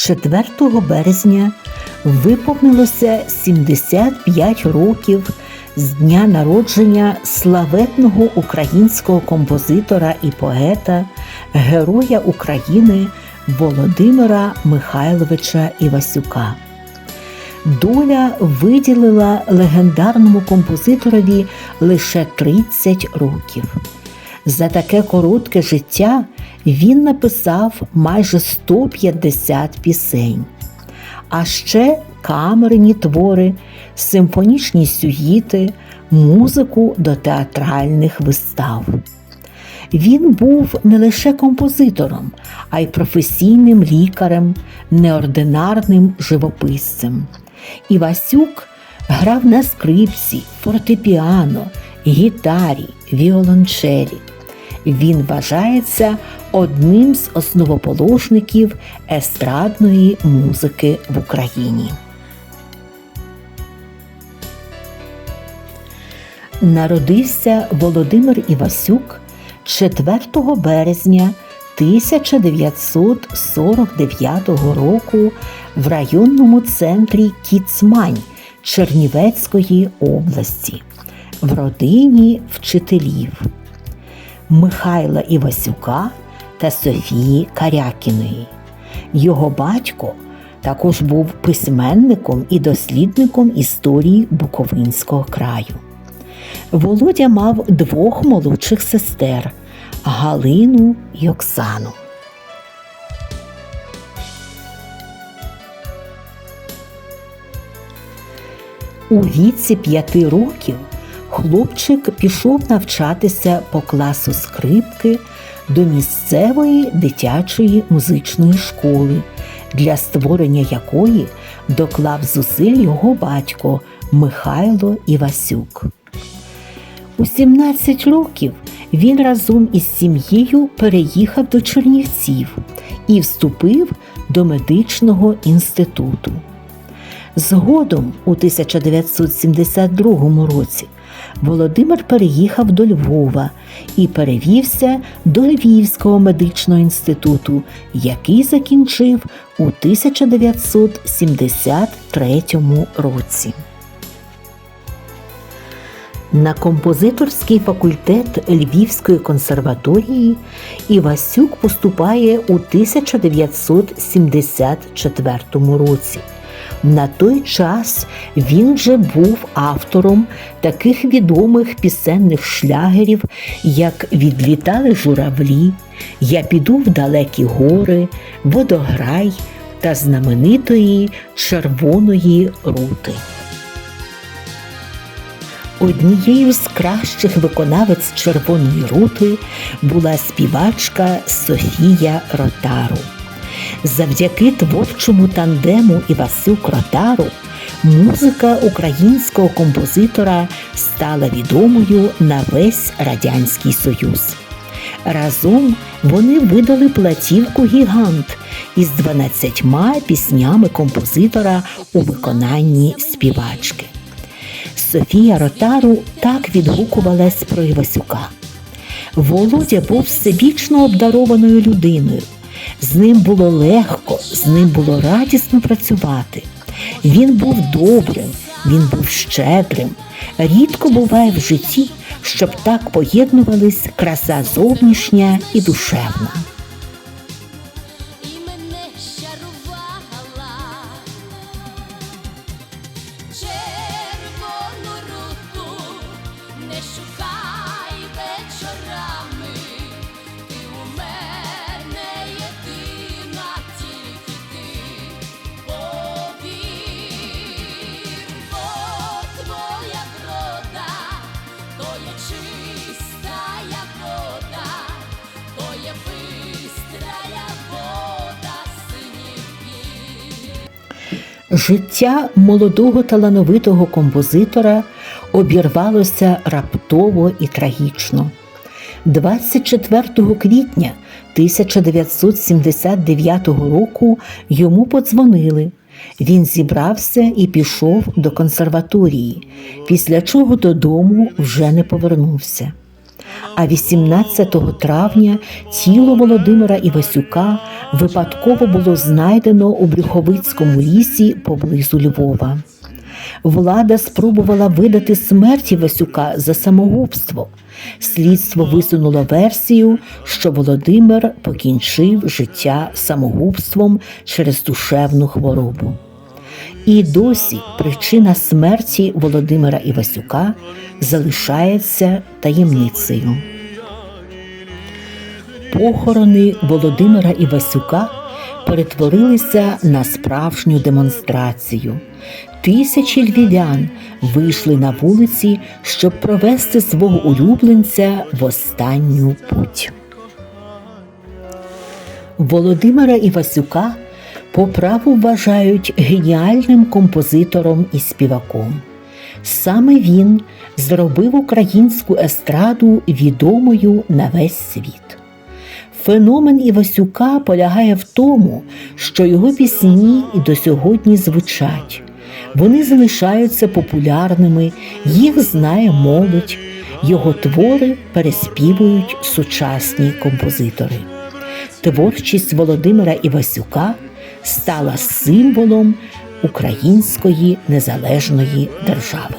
4 березня виповнилося 75 років з дня народження славетного українського композитора і поета, Героя України Володимира Михайловича Івасюка. Доля виділила легендарному композиторові лише 30 років. За таке коротке життя він написав майже 150 пісень, а ще камерні твори, симфонічні сюїти, музику до театральних вистав. Він був не лише композитором, а й професійним лікарем, неординарним живописцем. Івасюк грав на скрипці, фортепіано, гітарі, віолончелі. Він вважається одним з основоположників естрадної музики в Україні. Народився Володимир Івасюк 4 березня 1949 року в районному центрі Кіцмань Чернівецької області в родині вчителів Михайла Івасюка та Софії Карякіної. Його батько також був письменником і дослідником історії Буковинського краю. Володя мав двох молодших сестер Галину й Оксану. У віці п'яти років хлопчик пішов навчатися по класу скрипки до місцевої дитячої музичної школи, для створення якої доклав зусиль його батько Михайло Івасюк. У 17 років він разом із сім'єю переїхав до Чернівців і вступив до медичного інституту. Згодом, у 1972 році, Володимир переїхав до Львова і перевівся до Львівського медичного інституту, який закінчив у 1973 році. На композиторський факультет Львівської консерваторії Івасюк поступає у 1974 році. На той час він вже був автором таких відомих пісенних шлягерів, як Відлітали журавлі, Я піду в далекі гори, Водограй та знаменитої Червоної рути. Однією з кращих виконавець Червоної рути була співачка Софія Ротару. Завдяки творчому тандему Івасюк Ротару музика українського композитора стала відомою на весь Радянський Союз. Разом вони видали платівку Гігант із 12 піснями композитора у виконанні співачки. Софія Ротару так відгукувалась про Івасюка. Володя був всебічно обдарованою людиною. З ним було легко, з ним було радісно працювати. Він був добрим, він був щедрим. Рідко буває в житті, щоб так поєднувались краса зовнішня і душевна. Життя молодого талановитого композитора обірвалося раптово і трагічно. 24 квітня 1979 року йому подзвонили. Він зібрався і пішов до консерваторії, після чого додому вже не повернувся. А 18 травня тіло Володимира Івасюка випадково було знайдено у Брюховицькому лісі поблизу Львова. Влада спробувала видати смерть Івасюка за самогубство. Слідство висунуло версію, що Володимир покінчив життя самогубством через душевну хворобу. І досі причина смерті Володимира Івасюка залишається таємницею. Похорони Володимира Івасюка перетворилися на справжню демонстрацію. Тисячі львів'ян вийшли на вулиці, щоб провести свого улюбленця в останню путь. Володимира Івасюка по праву вважають геніальним композитором і співаком. Саме він зробив українську естраду відомою на весь світ. Феномен Івасюка полягає в тому, що його пісні і до сьогодні звучать. Вони залишаються популярними, їх знає молодь, його твори переспівують сучасні композитори. Творчість Володимира Івасюка стала символом української незалежної держави.